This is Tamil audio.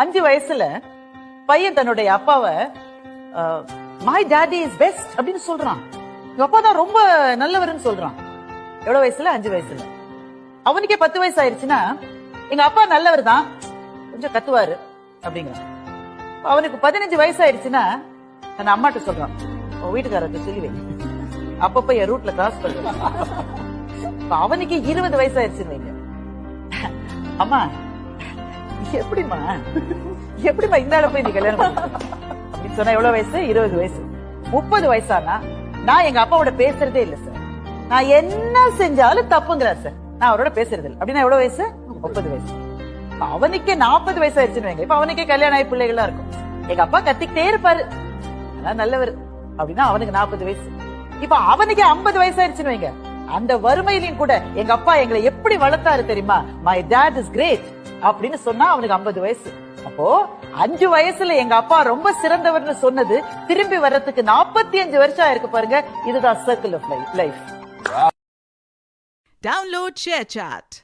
அஞ்சு வயசுல பையன் தன்னுடைய அப்பாவை மை டாடி இஸ் பெஸ்ட் அப்படின்னு சொல்றான். எங்க அப்பா தான் ரொம்ப நல்லவர்னு சொல்றான். எவ்வளவு வயசுல? அஞ்சு வயசுல. அவனுக்கே பத்து வயசு ஆயிருச்சுன்னா எங்க அப்பா நல்லவர் தான். கொஞ்சம் கத்துவாரு அப்படிங்கிறான். அவனுக்கு பதினஞ்சு வயசு ஆயிருச்சுன்னா தன் அம்மாட்ட சொல்றான். உன் வீட்டுக்காரருக்கு சொல்லி வை. அப்பப்ப என் ரூட்ல கிராஸ் பண்ணுவான் அவனுக்கு இருபது வயசு ஆயிருச்சுன்னு வைங்க. அம்மா எப்படிம்மா? எப்படிம்மா இந்த ஆளை போய் நீ கல்யாணம் பண்ண? அப்படின்னு சொன்னா எவ்வளவு வயசு? இருபது வயசு. முப்பது வயசானா? நான் எங்க அப்பாவோட பேசுறதே இல்ல சார் நான் என்ன செஞ்சாலும் தப்புங்கிறார் சார் நான் அவரோட பேசுறது இல்லை. அப்படின்னா எவ்வளவு வயசு? முப்பது வயசு. அவனுக்கே நாற்பது வயசு ஆயிடுச்சுன்னு வைங்க இப்ப அவனுக்கே கல்யாணம் ஆகி பிள்ளைகளா இருக்கும். எங்க அப்பா கத்திக்கிட்டே இருப்பாரு. அதான் நல்லவர். அப்படின்னா அவனுக்கு நாற்பது வயசு. இப்ப அவனுக்கே ஐம்பது வயசு ஆயிடுச்சுன்னு வைங்க. அந்த வறுமையிலையும் கூட எங்க அப்பா எங்களை எப்படி வளர்த்தாரு தெரியுமா? மை டேட் இஸ் கிரேட் அப்படின்னு சொன்னா அவனுக்கு ஐம்பது வயசு. அப்போ அஞ்சு வயசுல எங்க அப்பா ரொம்ப சிறந்தவர்னு சொன்னது திரும்பி வர்றதுக்கு நாற்பத்தி அஞ்சு வருஷம் ஆயிருக்கு பாருங்க. இதுதான் circle of life download ShareChat